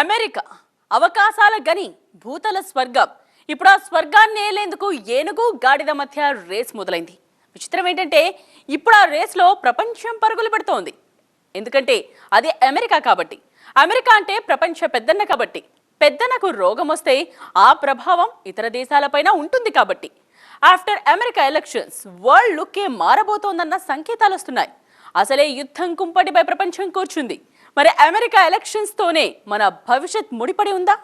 America అవకాశాల గని భూతల స్వర్గం. ఇప్పుడు ఆ స్వర్గాన్ని ఏలేందుకు ఏనుగు గాడిద మధ్య రేస్ మొదలైంది. విచిత్రం ఏంటంటే ఇప్పుడు ఆ రేస్లో ప్రపంచం పరుగులు పెడుతోంది. ఎందుకంటే అది అమెరికా కాబట్టి. అమెరికా అంటే ప్రపంచ పెద్దన్న కాబట్టి. పెద్దనకు రోగం వస్తే ఆ ప్రభావం ఇతర దేశాలపైన ఉంటుంది కాబట్టి. ఆఫ్టర్ అమెరికా ఎలక్షన్స్ వరల్డ్ లుక్కే మారబోతోందన్న సంకేతాలు వస్తున్నాయి అసలే యుద్ధం కుంపటిపై ప్రపంచం కూర్చుంది. మరి అమెరికా ఎలక్షన్స్ తోనే మన భవిష్యత్ ముడిపడి ఉందా?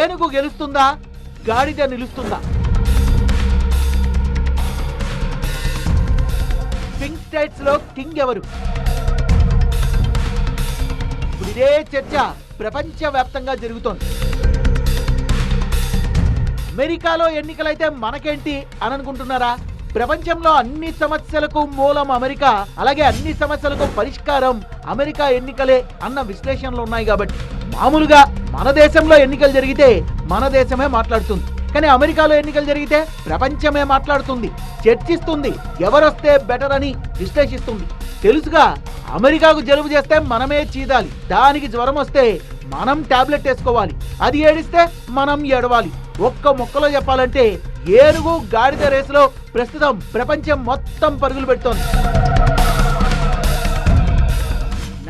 ఏనుగు గెలుస్తుందా? గాడిద నిలుస్తుందా? పింక్ స్టేట్స్లో కింగ్ ఎవరు? ఇదే చర్చ ప్రపంచ వ్యాప్తంగా జరుగుతోంది. అమెరికాలో ఎన్నికలైతే మనకేంటి అని అనుకుంటున్నారా? ప్రపంచంలో అన్ని సమస్యలకు మూలం అమెరికా అలాగే అన్ని సమస్యలకు పరిష్కారం అమెరికా ఎన్నికలే అన్న విశ్లేషణలు ఉన్నాయి కాబట్టి. మామూలుగా మన దేశంలో ఎన్నికలు జరిగితే మన దేశమే మాట్లాడుతుంది. కానీ అమెరికాలో ఎన్నికలు జరిగితే ప్రపంచమే మాట్లాడుతుంది. చర్చిస్తుంది. ఎవరొస్తే బెటర్ అని విశ్లేషిస్తుంది. తెలుసుగా అమెరికాకు జలుబు చేస్తే మనమే చీదాలి. దానికి జ్వరం వస్తే మనం టాబ్లెట్ వేసుకోవాలి. అది ఏడిస్తే మనం ఏడవాలి. ఒక్క మొక్కలో చెప్పాలంటే ఏనుగు గాడిద రేసులో ప్రస్తుతం ప్రపంచం మొత్తం పరుగులు పెడుతోంది.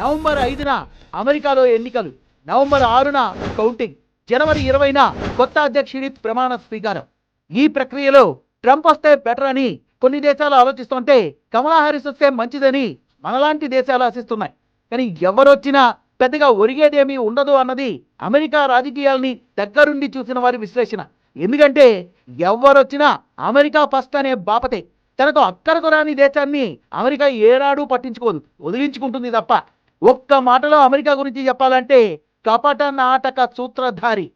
నవంబర్ ఐదున అమెరికాలో ఎన్నికలు. నవంబర్ ఆరున కౌంటింగ్. జనవరి ఇరవైన కొత్త అధ్యక్షుడి ప్రమాణ స్వీకారం. ఈ ప్రక్రియలో ట్రంప్ వస్తే బెటర్ అని కొన్ని దేశాలు ఆలోచిస్తుంటే కమలా హారిస్ వస్తే మంచిదని మనలాంటి దేశాలు ఆశిస్తున్నాయి. కానీ ఎవరొచ్చినా పెద్దగా ఒరిగేదేమీ ఉండదు అన్నది అమెరికా రాజకీయాల్ని దగ్గరుండి చూసిన వారి విశ్లేషణ. ఎందుకంటే ఎవరొచ్చినా అమెరికా ఫస్ట్ అనే బాపతే తనకు అక్కరకు రాని దేశాన్ని అమెరికా ఏనాడు పట్టించుకోదు వదిలించుకుంటుంది తప్ప. ఒక్క మాటలో అమెరికా గురించి చెప్పాలంటే కపట నాటక సూత్రధారి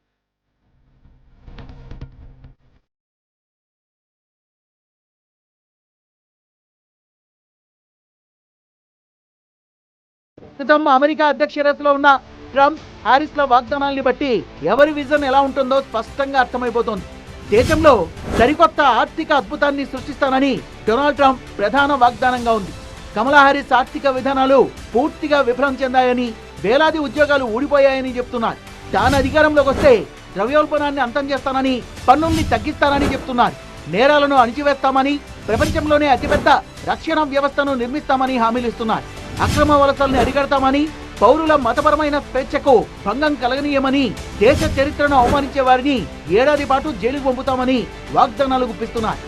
ప్రస్తుతం అమెరికా అధ్యక్షరస్లో ఉన్న ట్రంప్ హారిస్ల వాగ్దానాల్ని బట్టి ఎవరి విజన్ ఎలా ఉంటుందో స్పష్టంగా అర్థమైపోతోంది. దేశంలో సరికొత్త ఆర్థిక అద్భుతాన్ని సృష్టిస్తానని డొనాల్డ్ ట్రంప్ ప్రధాన వాగ్దానంగా ఉంది. కమలా హారిస్ ఆర్థిక విధానాలు పూర్తిగా విఫలం చెందాయని వేలాది ఉద్యోగాలు ఊడిపోయాయని చెప్తున్నారు. తాను అధికారంలోకి వస్తే ద్రవ్యోల్బణాన్ని అంతం చేస్తానని పన్నుల్ని తగ్గిస్తానని చెప్తున్నారు. నేరాలను అణిచివేస్తామని ప్రపంచంలోనే అతిపెద్ద రక్షణ వ్యవస్థను నిర్మిస్తామని హామీలు ఇస్తున్నారు. అక్రమ వలసల్ని అరికడతామని పౌరుల మతపరమైన స్వేచ్ఛకు భంగం కలగనీయమని దేశ చరిత్రను అవమానించే వారిని ఏడాది పాటు జైలుకు పంపుతామని వాగ్దానాలు గుప్పిస్తున్నారు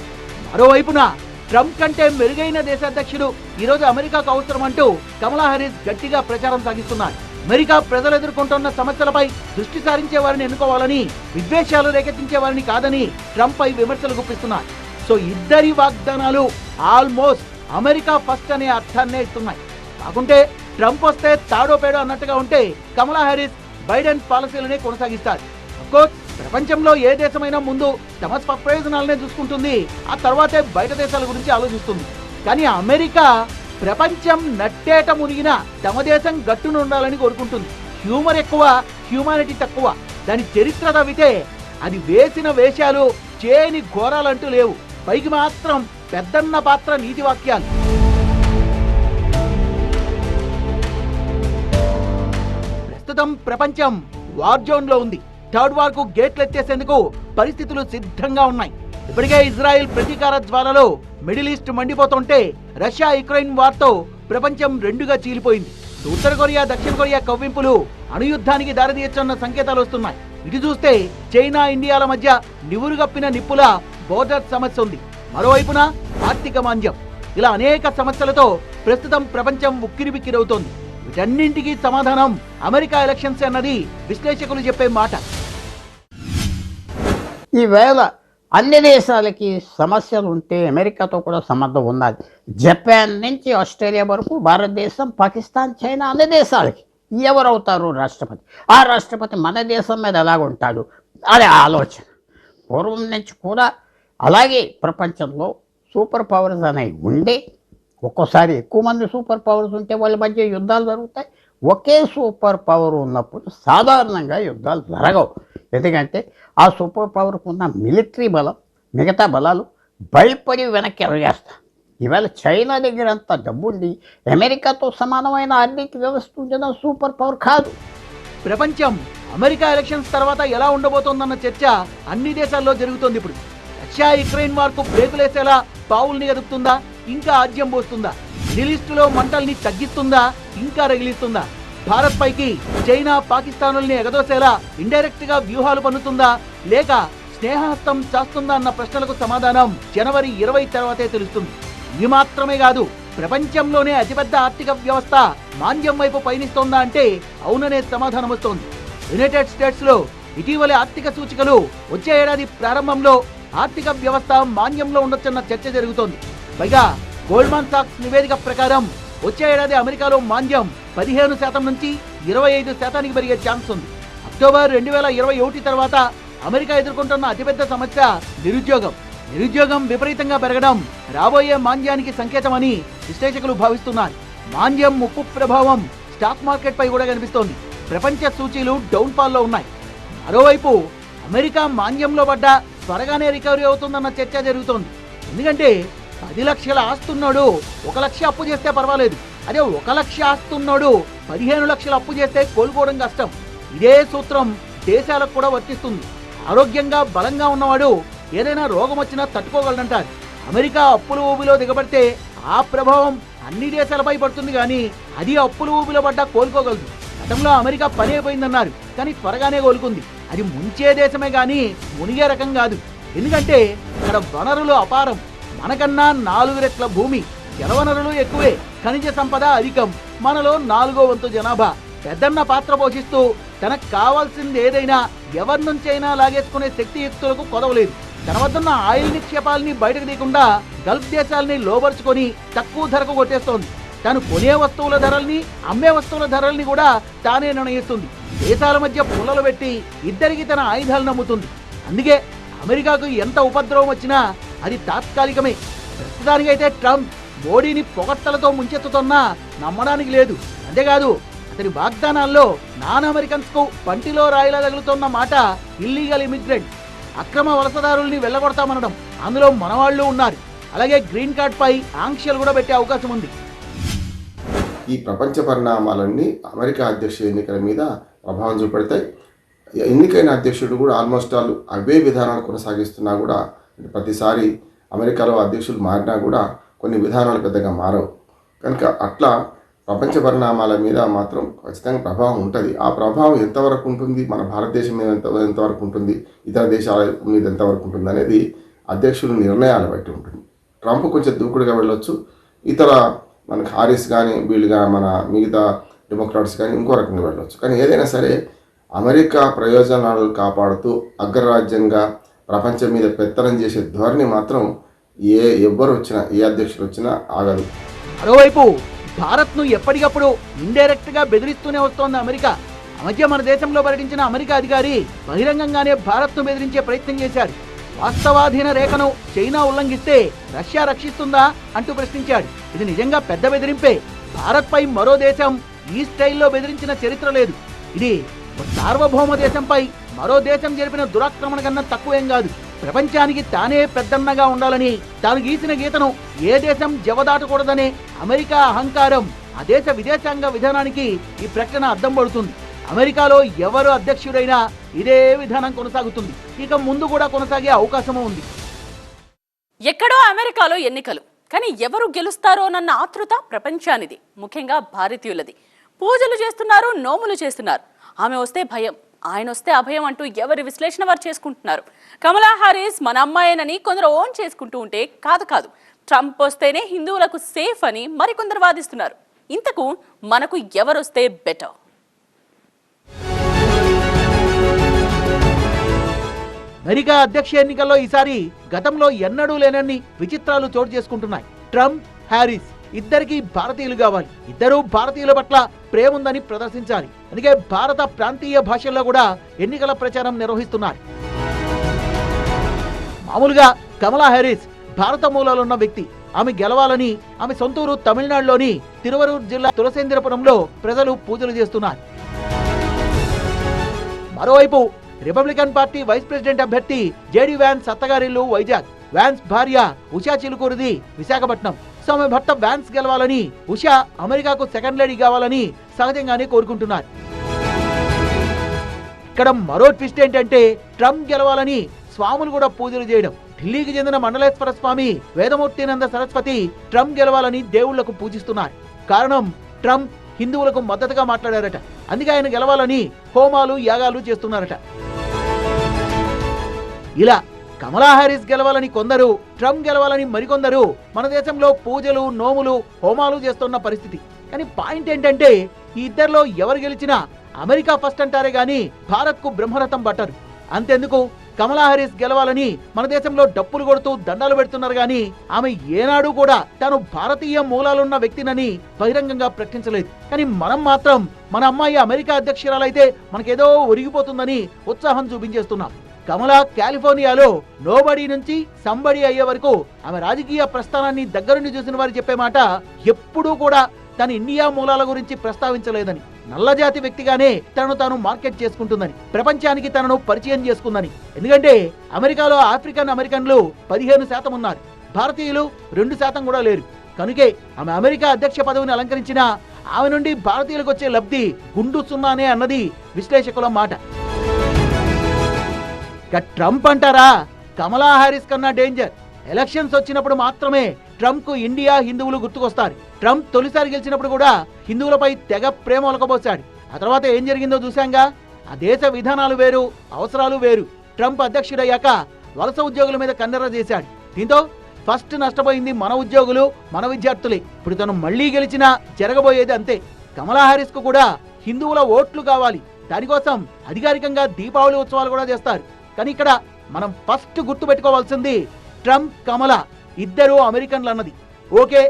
మరోవైపున ట్రంప్ కంటే మెరుగైన దేశాధ్యక్షుడు ఈరోజు అమెరికాకు అవసరం అంటూ కమలా హారిస్ గట్టిగా ప్రచారం సాగిస్తున్నారు అమెరికా ప్రజలు ఎదుర్కొంటున్న సమస్యలపై దృష్టి సారించే వారిని ఎన్నుకోవాలని విద్వేషాలు రేకెత్తించే వారిని కాదని ట్రంప్ పై విమర్శలు గుప్పిస్తున్నారు సో ఇద్దరి వాగ్దానాలు ఆల్మోస్ట్ అమెరికా ఫస్ట్ అనే అర్థాన్నే ఇస్తున్నాయి. కాకుంటే ట్రంప్ వస్తే తాడో పేడో అన్నట్టుగా ఉంటే కమలా హ్యారిస్ బైడెన్ పాలసీలనే కొనసాగిస్తారు. అఫ్కోర్స్ ప్రపంచంలో ఏ దేశమైనా ముందు తమ స్వప్రయోజనాలనే చూసుకుంటుంది. ఆ తర్వాతే బయట దేశాల గురించి ఆలోచిస్తుంది. కానీ అమెరికా ప్రపంచం నట్టేట మునిగిన తమ దేశం గట్టును ఉండాలని కోరుకుంటుంది. హ్యూమర్ ఎక్కువ హ్యూమానిటీ తక్కువ. దాని చరిత్ర తవ్వితే అది వేసిన వేషాలు చేయని ఘోరాలంటూ లేవు. పైకి మాత్రం పెద్దన్న పాత్ర నీతి వాక్యాలు. ప్రస్తుతం ప్రపంచం వార్ జోన్లో ఉంది. థర్డ్ వార్కు గేట్లు ఎత్తేసేందుకు పరిస్థితులు సిద్ధంగా ఉన్నాయి. ఇప్పటికే ఇజ్రాయెల్ ప్రతీకార జ్వాలలో మిడిల్ ఈస్ట్ మండిపోతుంటే రష్యా యుక్రెయిన్ వార్తో ప్రపంచం రెండుగా చీలిపోయింది. ఉత్తర కొరియా దక్షిణ కొరియా కవ్వింపులు అణుయుద్ధానికి దారితీయచ్చన్న సంకేతాలు వస్తున్నాయి. ఇటు చూస్తే చైనా ఇండియాల మధ్య నివురుగప్పిన నిప్పుల బోర్డర్ సమస్య ఉంది. మరోవైపున ఆర్థిక మాంద్యం. ఇలా అనేక సమస్యలతో ప్రస్తుతం ప్రపంచం ఉక్కిరిబిక్కిరవుతోంది. వీటన్నింటికీ సమాధానం అమెరికా ఎలక్షన్స్ అన్నది విశ్లేషకులు చెప్పే మాట. ఈవేళ అన్ని దేశాలకి సమస్యలు ఉంటే అమెరికాతో కూడా సంబంధం ఉన్నది. జపాన్ నుంచి ఆస్ట్రేలియా వరకు భారతదేశం పాకిస్తాన్ చైనా అన్ని దేశాలకి. ఎవరవుతారు రాష్ట్రపతి? ఆ రాష్ట్రపతి మన దేశం మీద ఎలాగుంటాడు అదే ఆలోచన. పూర్వం నుంచి కూడా అలాగే ప్రపంచంలో సూపర్ పవర్స్ అనేవి ఉండే ఒక్కోసారి ఎక్కువ మంది సూపర్ పవర్స్ ఉంటే వాళ్ళ మధ్య యుద్ధాలు జరుగుతాయి. ఒకే సూపర్ పవర్ ఉన్నప్పుడు సాధారణంగా యుద్ధాలు జరగవు. ఎందుకంటే ఆ సూపర్ పవర్కు ఉన్న మిలిటరీ బలం మిగతా బలాలు భయపడి వెనక్కి ఎరగేస్తాయి. ఈవేళ చైనా దగ్గర అంత డబ్బు అమెరికాతో సమానమైన ఆర్థిక వ్యవస్థ ఉంచిన సూపర్ పవర్ కాదు. ప్రపంచం అమెరికా ఎలక్షన్స్ తర్వాత ఎలా ఉండబోతోందన్న చర్చ అన్ని దేశాల్లో జరుగుతోంది ఇప్పుడు. రష్యా యుక్రెయిన్ వార్కు బ్రేకులేసేలా పావుల్ని ఎదుగుతుందా ఇంకా ఆజ్యం పోస్తుందా? నిలిస్టులో మంటల్ని తగ్గిస్తుందా? ఇంకా రగిలిస్తుందా? భారత్ పైకి చైనా పాకిస్తానుల్ని ఎగదోసేలా ఇండైరెక్ట్గా వ్యూహాలు పన్నుతుందా? లేక స్నేహహస్తం చేస్తుందా అన్న ప్రశ్నలకు సమాధానం జనవరి ఇరవై తర్వాతే తెలుస్తుంది. ఇది మాత్రమే కాదు ప్రపంచంలోనే అతిపెద్ద ఆర్థిక వ్యవస్థ మాంద్యం వైపు పయనిస్తోందా అంటే అవుననే సమాధానం వస్తోంది యునైటెడ్ స్టేట్స్లో ఇటీవలి ఆర్థిక సూచికలు వచ్చే ఏడాది ప్రారంభంలో ఆర్థిక వ్యవస్థ మాన్యంలో ఉండొచ్చన్న చర్చ జరుగుతోంది. పైగా గోల్డ్మాన్ సాక్స్ నివేదిక ప్రకారం వచ్చే ఏడాది అమెరికాలో మాంద్యం పదిహేను శాతం నుంచి ఇరవై ఐదు శాతానికి పెరిగే ఛాన్స్ ఉంది. అక్టోబర్ రెండు వేల ఇరవై ఒకటి తర్వాత అమెరికా ఎదుర్కొంటున్న అతిపెద్ద సమస్య నిరుద్యోగం. నిరుద్యోగం విపరీతంగా పెరగడం రాబోయే మాంద్యానికి సంకేతమని విశ్లేషకులు భావిస్తున్నారు. మాంద్యం ముప్పు ప్రభావం స్టాక్ మార్కెట్ పై కూడా కనిపిస్తోంది. ప్రపంచ సూచీలు డౌన్ ఫాల్లో ఉన్నాయి. మరోవైపు అమెరికా మాంద్యంలో పడ్డ త్వరగానే రికవరీ అవుతుందన్న చర్చ జరుగుతోంది. ఎందుకంటే పది లక్షల ఆస్తున్నాడు ఒక లక్ష అప్పు చేస్తే పర్వాలేదు. అదే ఒక లక్ష ఆస్తున్నాడు పదిహేను లక్షలు అప్పు చేస్తే కోలుకోవడం కష్టం. ఇదే సూత్రం దేశాలకు కూడా వర్తిస్తుంది. ఆరోగ్యంగా బలంగా ఉన్నవాడు ఏదైనా రోగం వచ్చినా తట్టుకోగలడంటారు. అమెరికా అప్పుల ఊబిలో దిగబడితే ఆ ప్రభావం అన్ని దేశాలపై పడుతుంది కానీ అది అప్పుల ఊబిలో పడ్డా కోలుకోగలదు. గతంలో అమెరికా పని అయిపోయిందన్నారు కానీ త్వరగానే కోలుకుంది. అది ముంచే దేశమే కానీ మునిగే రకం కాదు. ఎందుకంటే ఇక్కడ వనరులు అపారం. మనకన్నా నాలుగు రెట్ల భూమి జలవనరులు ఎక్కువే ఖనిజ సంపద అధికం. మనలో నాలుగో వంతు జనాభా. పెద్దన్న పాత్ర పోషిస్తూ తనకు కావాల్సింది ఏదైనా ఎవరి నుంచైనా లాగేసుకునే శక్తియుక్తులకు కొదవలేదు. తన వద్దన్న ఆయిల్ నిక్షేపాలని బయటకు తీయకుండా గల్ఫ్ దేశాలని లోబరుచుకొని తక్కువ ధరకు కొట్టేస్తోంది. తాను కొనే వస్తువుల ధరల్ని అమ్మే వస్తువుల ధరల్ని కూడా తానే నిర్ణయిస్తుంది. దేశాల మధ్య పుల్లలు పెట్టి ఇద్దరికి తన ఆయుధాలు నమ్ముతుంది. అందుకే అమెరికాకు ఎంత ఉపద్రవం వచ్చినా అది తాత్కాలికమే. ప్రస్తుతానికైతే ట్రంప్ మోడీని పొగట్టలతో ముంచెత్తుతున్నా నమ్మడానికి లేదు. అంతేకాదు అతని వాగ్దానాల్లో నాన్ అమెరికన్స్కు పంటిలో రాయిలా తగులుతున్న మాట ఇల్లీగల్ ఇమిగ్రెంట్ అక్రమ వలసదారుల్ని వెళ్ళగొడతామనడం. అందులో మనవాళ్ళు ఉన్నారు. అలాగే గ్రీన్ కార్డ్ పై ఆంక్షలు కూడా పెట్టే అవకాశం ఉంది. ఈ ప్రపంచ పరిణామాలన్నీ అమెరికా అధ్యక్ష ఎన్నికల మీద ప్రభావం చూపెడతాయి. ఎన్నికైన అధ్యక్షుడు కూడా ఆల్మోస్ట్ ఆల్ అవే విధానాలు కొనసాగిస్తున్నా కూడా ప్రతిసారి అమెరికాలో అధ్యక్షులు మారినా కూడా కొన్ని విధానాలు పెద్దగా మారవు. కనుక అట్లా ప్రపంచ పరిణామాల మీద మాత్రం ఖచ్చితంగా ప్రభావం ఉంటుంది. ఆ ప్రభావం ఎంతవరకు ఉంటుంది? మన భారతదేశం మీద ఎంత ఎంతవరకు ఉంటుంది? ఇతర దేశాల మీద ఎంతవరకు ఉంటుంది అనేది అధ్యక్షుల నిర్ణయాలు బట్టి ఉంటుంది. ట్రంప్ కొంచెం దూకుడుగా వెళ్ళొచ్చు. ఇతర మనకి హారిస్ కానీ వీళ్ళుగా మన మిగతా డెమోక్రాట్స్ కానీ ఇంకో రకంగా వెళ్ళవచ్చు కానీ ఏదైనా సరే అమెరికా ప్రయోజనాలు కాపాడుతూ అగ్రరాజ్యంగా ప్రపంచం మీద పెత్తనం చేసే ధోరణి మాత్రం ఏ ఎవ్వరు వచ్చినా ఏ అధ్యక్షుడు వచ్చినా ఆగదు. మరోవైపు భారత్ను ఎప్పటికప్పుడు ఇండైరెక్ట్గా బెదిరిస్తూనే వస్తోంది అమెరికా. మధ్య మన దేశంలో పర్యటించిన అమెరికా అధికారి బహిరంగంగానే భారత్ను బెదిరించే ప్రయత్నం చేశారు. వాస్తవాధీన రేఖను చైనా ఉల్లంఘిస్తే రష్యా రక్షిస్తుందా అంటూ ప్రశ్నించాడు. ఇది నిజంగా పెద్ద బెదిరింపే. భారత్ పై మరో దేశం ఈ స్టైల్లో బెదిరించిన చరిత్ర లేదు. ఇది సార్వభౌమ దేశంపై మరో దేశం జరిపిన దురాక్రమణ కన్నా తక్కువేం కాదు. ప్రపంచానికి తానే పెద్దన్నగా ఉండాలని తాను గీసిన గీతను ఏ దేశం జవదాటకూడదనే అమెరికా అహంకారం ఆ దేశ విదేశాంగ విధానానికి ఈ ప్రకటన అద్దం పడుతుంది. అమెరికాలో ఎవరు అధ్యక్షుడైనా ఇదే విధానం కొనసాగుతుంది. ఇక ముందు కూడా కొనసాగే అవకాశము ఉంది. ఎక్కడో అమెరికాలో ఎన్నికలు. కానీ ఎవరు గెలుస్తారోనన్న ఆతృత ప్రపంచానిది. ముఖ్యంగా భారతీయులది. పూజలు చేస్తున్నారు నోములు చేస్తున్నారు. ఆమె వస్తే భయం ఆయన వస్తే అభయం అంటూ ఎవరి విశ్లేషణ వారు చేసుకుంటున్నారు. కమలా హారీస్ మన అమ్మాయేనని కొందరు ఓన్ చేసుకుంటూ ఉంటే కాదు కాదు. ట్రంప్ వస్తేనే హిందువులకు సేఫ్ అని మరికొందరు వాదిస్తున్నారు. ఇంతకు మనకు ఎవరొస్తే బెటర్? అమెరికా అధ్యక్ష ఎన్నికల్లో ఈసారి గతంలో ఎన్నడూ లేనన్ని విచిత్రాలు చోటు చేసుకుంటున్నాయి. ట్రంప్ హ్యారిస్ ఇద్దరికి భారతీయులు కావాలి. ఇద్దరూ భారతీయుల పట్ల ప్రేమ ఉందని ప్రదర్శించాలి. అందుకే భారత ప్రాంతీయ భాషల్లో కూడా ఎన్నికల ప్రచారం నిర్వహిస్తున్నారు. మామూలుగా కమలా హ్యారిస్ భారత మూలాలున్న వ్యక్తి. ఆమె గెలవాలని ఆమె సొంతూరు తమిళనాడులోని తిరువరూరు జిల్లా తులసేంద్రపురంలో ప్రజలు పూజలు చేస్తున్నారు. మరోవైపు రిపబ్లికన్ పార్టీ వైస్ ప్రెసిడెంట్ అభ్యర్థి జేడీ వ్యాన్స్ అత్తగారిల్లు వైజాగ్. వ్యాన్స్ భార్య ఉషా చిలుకూరిది విశాఖపట్నం. సో ఆమె భర్త వ్యాన్స్ గెలవాలని ఉషా అమెరికాకు సెకండ్ లేడీ కావాలని సహజంగానే కోరుకుంటున్నారు. ఇక్కడ మరో ట్విస్ట్ ఏంటంటే ట్రంప్ గెలవాలని స్వాములు కూడా పూజలు చేయడం. ఢిల్లీకి చెందిన మండలేశ్వర స్వామి వేదమూర్తినంద సరస్వతి ట్రంప్ గెలవాలని దేవుళ్ళకు పూజిస్తున్నారు. కారణం ట్రంప్ హిందువులకు మద్దతుగా మాట్లాడారట. అందుకే ఆయన గెలవాలని హోమాలు యాగాలు చేస్తున్నారట. ఇలా కమలా హారిస్ గెలవాలని కొందరు ట్రంప్ గెలవాలని మరికొందరు మన దేశంలో పూజలు నోములు హోమాలు చేస్తున్న పరిస్థితి. కానీ పాయింట్ ఏంటంటే ఈ ఇద్దరిలో ఎవరు గెలిచినా అమెరికా ఫస్ట్ అంటారే గాని భారత్కు బ్రహ్మరథం పట్టరు. అంతెందుకు? కమలా హారిస్ గెలవాలని మన దేశంలో డప్పులు కొడుతూ దండాలు పెడుతున్నారు గాని ఆమె ఏనాడు కూడా తాను భారతీయ మూలాలున్న వ్యక్తినని బహిరంగంగా ప్రకటించలేదు. కానీ మనం మాత్రం మన అమ్మాయి అమెరికా అధ్యక్షురాలైతే మనకేదో ఒరిగిపోతుందని ఉత్సాహం చూపించేస్తున్నాం. కమల కాలిఫోర్నియాలో నోబడి నుంచి సంబడి అయ్యే వరకు ఆమె రాజకీయ ప్రస్థానాన్ని దగ్గరుండి చూసిన వారు చెప్పే మాట ఎప్పుడూ కూడా తన ఇండియా మూలాల గురించి ప్రస్తావించలేదని నల్లజాతి వ్యక్తిగానే తనను తాను మార్కెట్ చేసుకుంటుందని ప్రపంచానికి తనను పరిచయం చేసుకుందని. ఎందుకంటే అమెరికాలో ఆఫ్రికన్ అమెరికన్లు పదిహేను శాతం ఉన్నారు. భారతీయులు రెండు శాతం కూడా లేరు. కనుకే ఆమె అమెరికా అధ్యక్ష పదవిని అలంకరించిన ఆమె నుండి భారతీయులకు వచ్చే లబ్ధి గుండు సున్నానే అన్నది విశ్లేషకుల మాట. ఇక ట్రంప్ అంటారా? కమలా హారిస్ కన్నా డేంజర్. ఎలక్షన్స్ వచ్చినప్పుడు మాత్రమే ట్రంప్కు ఇండియా హిందువులు గుర్తుకొస్తారు. ట్రంప్ తొలిసారి గెలిచినప్పుడు కూడా హిందువులపై తెగ ప్రేమ ఒలకబోశాడు. ఆ తర్వాత ఏం జరిగిందో చూశాంగా? ఆ దేశ విధానాలు వేరు అవసరాలు వేరు. ట్రంప్ అధ్యక్షుడయ్యాక వలస ఉద్యోగుల మీద కన్నెర చేశాడు. దీంతో ఫస్ట్ నష్టపోయింది మన ఉద్యోగులు మన విద్యార్థులే. ఇప్పుడు తను మళ్ళీ గెలిచినా జరగబోయేది అంతే. కమలా హారిస్కు కూడా హిందువుల ఓట్లు కావాలి. దానికోసం అధికారికంగా దీపావళి ఉత్సవాలు కూడా చేస్తారు. కానీ ఇక్కడ మనం ఫస్ట్ గుర్తు పెట్టుకోవాల్సింది ట్రంప్ కమల ఇద్దరు అమెరికన్లు అన్నది ఓకే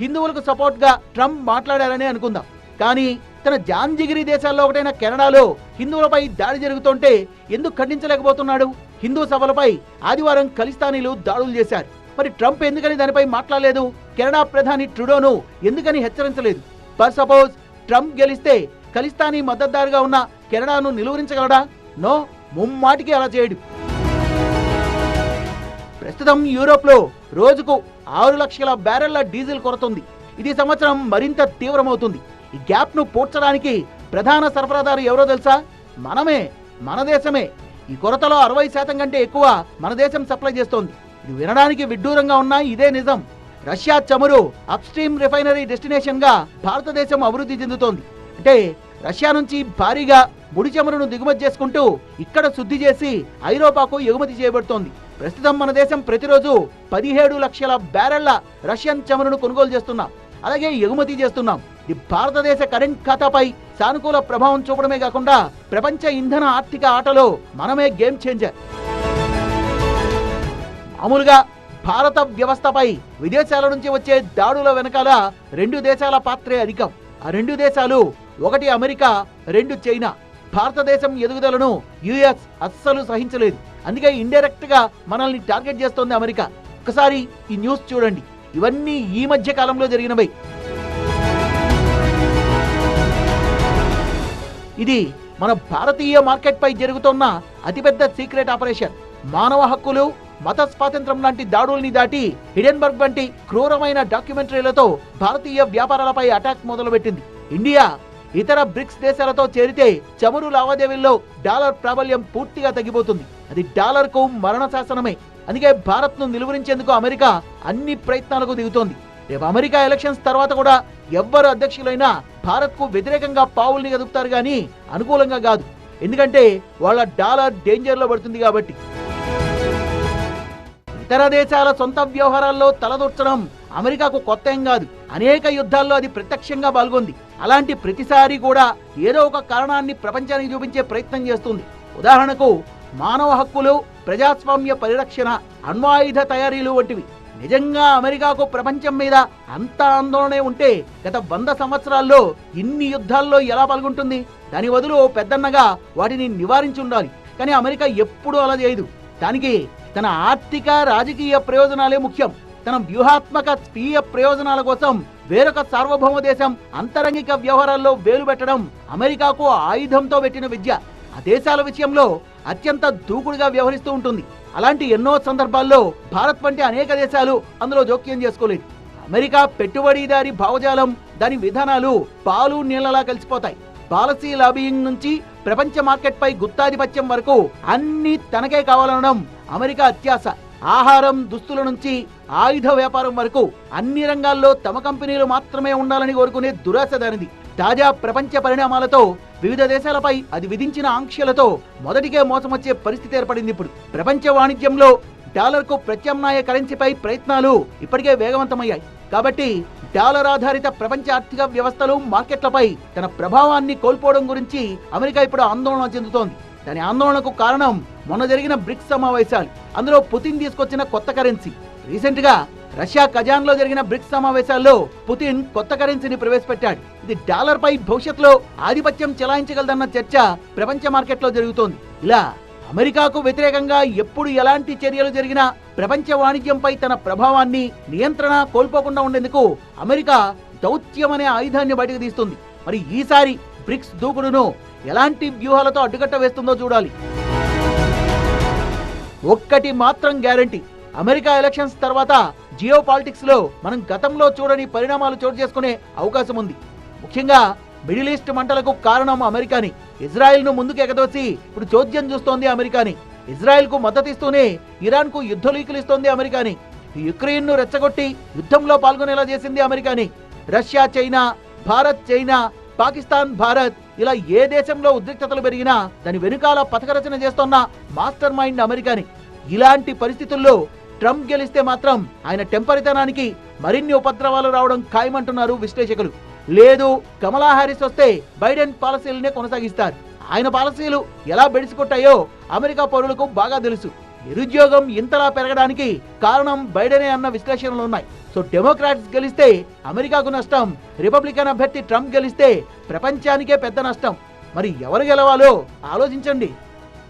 హిందువులకు సపోర్ట్గా ట్రంప్ మాట్లాడారని అనుకుందాం. కానీ తన జాంజిగిరి దేశాల్లో ఒకటైన కెనడాలో హిందువులపై దాడి జరుగుతుంటే ఎందుకు ఖండించలేకపోతున్నాడు? హిందూ సభలపై ఆదివారం ఖలిస్తానీలు దాడులు చేశారు. మరి ట్రంప్ ఎందుకని దానిపై మాట్లాడలేదు? కెనడా ప్రధాని ట్రుడోను ఎందుకని హెచ్చరించలేదు? పర్ సపోజ్ ట్రంప్ గెలిస్తే ఖలిస్తానీ మద్దతుదారుగా ఉన్న కెనడాను నిలువరించగలడా? నో ముమ్మాటికి అలా చేయడు. ప్రస్తుతం యూరోప్లో రోజుకు ఆరు లక్షల బ్యారెళ్ళ డీజిల్ కొరతుంది. ఇది సంవత్సరం మరింత తీవ్రమవుతుంది. ఈ గ్యాప్ను పూడ్చడానికి ప్రధాన సరఫరాదారు ఎవరో తెలుసా? మనమే మన దేశమే. ఈ కొరతలో అరవై శాతం కంటే ఎక్కువ మన దేశం సప్లై చేస్తోంది. ఇది వినడానికి విడ్డూరంగా ఉన్నా ఇదే నిజం. రష్యా చమురు అప్స్ట్రీమ్ రిఫైనరీ డెస్టినేషన్గా భారతదేశం అభివృద్ధి చెందుతోంది. అంటే రష్యా నుంచి భారీగా ముడి చమురును దిగుమతి చేసుకుంటూ ఇక్కడ శుద్ధి చేసి ఐరోపాకు ఎగుమతి చేయబడుతోంది. ప్రస్తుతం మన దేశం ప్రతిరోజు పదిహేడు లక్షల బ్యారెళ్ళ రష్యన్ చమురును కొనుగోలు చేస్తున్నాం. అలాగే ఎగుమతి చేస్తున్నాం. ఇది భారతదేశ కరెంట్ ఖాతాపై సానుకూల ప్రభావం చూపడమే కాకుండా ప్రపంచ ఇంధన ఆర్థిక ఆటలో మనమే గేమ్ చేంజర్. మామూలుగా భారత వ్యవస్థపై విదేశాల నుంచి వచ్చే దాడుల వెనకాల రెండు దేశాల పాత్రే అధికం. ఆ రెండు దేశాలు ఒకటి అమెరికా రెండు చైనా. భారతదేశం ఎదుగుదలను యుఎస్ అస్సలు సహించలేదు. అందుకే ఇండైరెక్ట్గా మనల్ని టార్గెట్ చేస్తోంది అమెరికా. ఒకసారి ఈ న్యూస్ చూడండి. ఇవన్నీ ఈ మధ్య కాలంలో జరిగినవి. ఇది మన భారతీయ మార్కెట్ పై జరుగుతున్న అతిపెద్ద సీక్రెట్ ఆపరేషన్. మానవ హక్కులు మత స్వాతంత్రం లాంటి దాడుల్ని దాటి హిడెన్బర్గ్ వంటి క్రూరమైన డాక్యుమెంటరీలతో భారతీయ వ్యాపారాలపై అటాక్ మొదలుపెట్టింది. ఇండియా ఇతర బ్రిక్స్ దేశాలతో చేరితే చమురు లావాదేవీల్లో డాలర్ ప్రాబల్యం పూర్తిగా తగ్గిపోతుంది. అది డాలర్కు మరణ శాసనమే అందుకే భారత్ను నిలువరించేందుకు అమెరికా అన్ని ప్రయత్నాలకు దిగుతోంది. రేపు అమెరికా ఎలక్షన్స్ తర్వాత కూడా ఎవ్వరు అధ్యక్షులైనా భారత్కు వ్యతిరేకంగా పావుల్ని కదుపుతారు గాని అనుకూలంగా కాదు. ఎందుకంటే వాళ్ళ డాలర్ డేంజర్లో పడుతుంది కాబట్టి. ఇతర దేశాల సొంత వ్యవహారాల్లో తలదూర్చడం అమెరికాకు కొత్త ఏం కాదు. అనేక యుద్ధాల్లో అది ప్రత్యక్షంగా పాల్గొంది. అలాంటి ప్రతిసారి కూడా ఏదో ఒక కారణాన్ని ప్రపంచానికి చూపించే ప్రయత్నం చేస్తుంది. ఉదాహరణకు మానవ హక్కులు ప్రజాస్వామ్య పరిరక్షణ అణ్వాయుధ తయారీలు వంటివి. నిజంగా అమెరికాకు ప్రపంచం మీద అంత ఆందోళనే ఉంటే గత వంద సంవత్సరాల్లో ఇన్ని యుద్ధాల్లో ఎలా పాల్గొంటుంది? దాని బదులు పెద్దన్నగా వాటిని నివారించి ఉండాలి కానీ అమెరికా ఎప్పుడూ అలా చేయదు. దానికి తన ఆర్థిక రాజకీయ ప్రయోజనాలే ముఖ్యం. తన వ్యూహాత్మక స్వీయ ప్రయోజనాల కోసం వేరొక సార్వభౌమ దేశం అంతరంగిక వ్యవహారాల్లో వేలు పెట్టడం అమెరికాకు ఆయుధంతో పెట్టిన విద్య. ఆ దేశాల విషయంలో అత్యంత దూకుడుగా వ్యవహరిస్తూ ఉంటుంది. అలాంటి ఎన్నో సందర్భాల్లో భారత్ వంటి అనేక దేశాలు అందులో జోక్యం చేసుకోలేదు అమెరికా పెట్టుబడిదారి భావజాలం దాని విధానాలు పాలు నీళ్ళలా కలిసిపోతాయి. పాలసీ లాబియింగ్ నుంచి ప్రపంచ మార్కెట్ పై గుత్తాధిపత్యం వరకు అన్ని తనకే కావాలనడం అమెరికా అత్యాశ. ఆహారం దుస్తుల నుంచి ఆయుధ వ్యాపారం వరకు అన్ని రంగాల్లో తమ కంపెనీలు మాత్రమే ఉండాలని కోరుకునే దురాశ దానిది. తాజా ప్రపంచ పరిణామాలతో వివిధ దేశాలపై అది విధించిన ఆంక్షలతో మొదటికే మోసం వచ్చే పరిస్థితి ఏర్పడింది ఇప్పుడు. ప్రపంచ వాణిజ్యంలో డాలర్కు ప్రత్యామ్నాయ కరెన్సీపై ప్రయత్నాలు ఇప్పటికే వేగవంతమయ్యాయి. కాబట్టి డాలర్ ఆధారిత ప్రపంచ ఆర్థిక వ్యవస్థలు మార్కెట్లపై తన ప్రభావాన్ని కోల్పోవడం గురించి అమెరికా ఇప్పుడు ఆందోళన చెందుతోంది. దాని ఆందోళనకు కారణం మొన్న జరిగిన బ్రిక్స్ సమావేశాలు. అందులో పుతిన్ తీసుకొచ్చిన కొత్త కరెన్సీ. రీసెంట్గా రష్యా ఖజాన్లో జరిగిన బ్రిక్స్ సమావేశాల్లో పుతిన్ కొత్త కరెన్సీని ప్రవేశపెట్టాడు. ఇది డాలర్ పై భవిష్యత్తులో ఆధిపత్యం చెలాయించగలదన్న చర్చ ప్రపంచ మార్కెట్లో జరుగుతోంది. ఇలా అమెరికాకు వ్యతిరేకంగా ఎప్పుడు ఎలాంటి చర్యలు జరిగినా ప్రపంచ వాణిజ్యంపై తన ప్రభావాన్ని నియంత్రణ కోల్పోకుండా ఉండేందుకు అమెరికా దౌత్యం అనే ఆయుధాన్ని బయటకు తీస్తుంది. మరి ఈసారి బ్రిక్స్ దూకుడును ఎలాంటి వ్యూహాలతో అడ్డుకట్ట వేస్తుందో చూడాలి. ఒక్కటి మాత్రం గ్యారంటీ. అమెరికా ఎలక్షన్స్ తర్వాత జియో పాలిటిక్స్లో మనం గతంలో చూడని పరిణామాలు చోటు చేసుకునే అవకాశం ఉంది. ముఖ్యంగా మిడిల్ ఈస్ట్ మంటలకు కారణం అమెరికాని. ఇజ్రాయెల్ను ముందుకు ఎగదోసి ఇప్పుడు చోద్యం చూస్తోంది అమెరికాని. ఇజ్రాయెల్కు మద్దతిస్తూనే ఇరాన్కు యుద్ధ లీకులు ఇస్తోంది అమెరికాని. యుక్రెయిన్ను రెచ్చగొట్టి యుద్ధంలో పాల్గొనేలా చేసింది అమెరికాని. Russia China Bharat China Pakistan Bharat ఇలా ఏ దేశంలో ఉద్రిక్తతలు పెరిగినా దాని వెనుకాల పథకరచన చేస్తోన్న మాస్టర్ మైండ్ అమెరికాని. ఇలాంటి పరిస్థితుల్లో ట్రంప్ గెలిస్తే మాత్రం ఆయన టెంపరితనానికి మరిన్ని ఉపద్రవాలు రావడం ఖాయమంటున్నారు విశ్లేషకులు. లేదు కమలా హారిస్ వస్తే బైడెన్ పాలసీలనే కొనసాగిస్తారు. ఆయన పాలసీలు ఎలా బెడిసికొట్టాయో అమెరికా పౌరులకు బాగా తెలుసు. నిరుద్యోగం ఇంతలా పెరగడానికి కారణం బైడెనే అన్న విశ్లేషణలు ఉన్నాయి. సో డెమోక్రాట్స్ గెలిస్తే అమెరికాకు నష్టం రిపబ్లికన్ అభ్యర్థి ట్రంప్ గెలిస్తే ప్రపంచానికే పెద్ద నష్టం. మరి ఎవరు గెలవాలో ఆలోచించండి.